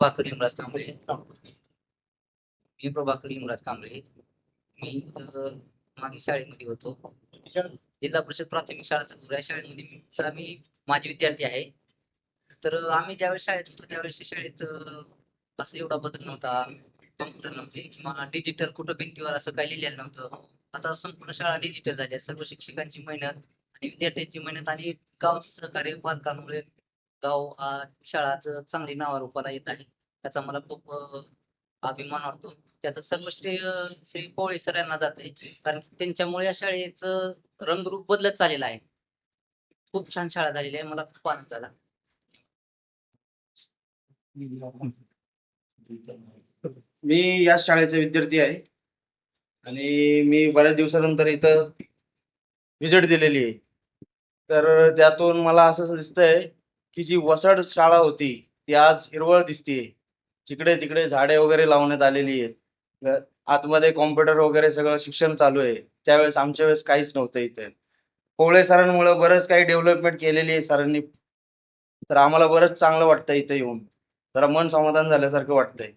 प्रभाकर इमराज कांबळे. मी प्रभाकर इमराज कांबळे. मी मागे शाळेमध्ये होतो. जिल्हा परिषद प्राथमिक शाळा चंदूर या शाळेमध्ये मी माझे विद्यार्थी आहे. तर आम्ही ज्यावेळेस शाळेत होतो त्यावेळेस शाळेत असं एवढा बदल नव्हता. कम्प्युटर नव्हते किंवा डिजिटल कुठं भिंतीवर असं काही लिहिलेलं नव्हतं. आता संपूर्ण शाळा डिजिटल झाल्या सर्व शिक्षकांची मेहनत आणि विद्यार्थ्यांची मेहनत आणि गावचं सहकार्य पालकांमुळे गाव शाळा चांगली नावारूपाला येत आहे. त्याचा मला खूप अभिमान वाटतो. त्याचं सर्व श्रेय श्री पोळे सर यांना जाते कारण त्यांच्यामुळे या शाळेचं रंगरूप बदलत चाललेलं आहे. खूप छान शाळा झालेली आहे. मला खूप आनंद झाला. मी या शाळेचा विद्यार्थी आहे. आणि मी बऱ्याच दिवसानंतर इथं व्हिजिट दिलेली आहे. तर त्यातून मला असं दिसतंय की जी वसड शाळा होती ती आज हिरवळ दिसतीये. जिकडे तिकडे झाडे वगैरे लावण्यात आलेली आहेत. आतमध्ये कॉम्प्युटर वगैरे सगळं शिक्षण चालू आहे. त्यावेळेस आमच्या वेळेस काहीच नव्हतं इथे. पोळे सरांमुळे बरंच काही डेव्हलपमेंट केलेली आहे सरांनी. तर आम्हाला बरंच चांगलं वाटतं इथे येऊन. जरा मन समाधान झाल्यासारखं वाटतंय.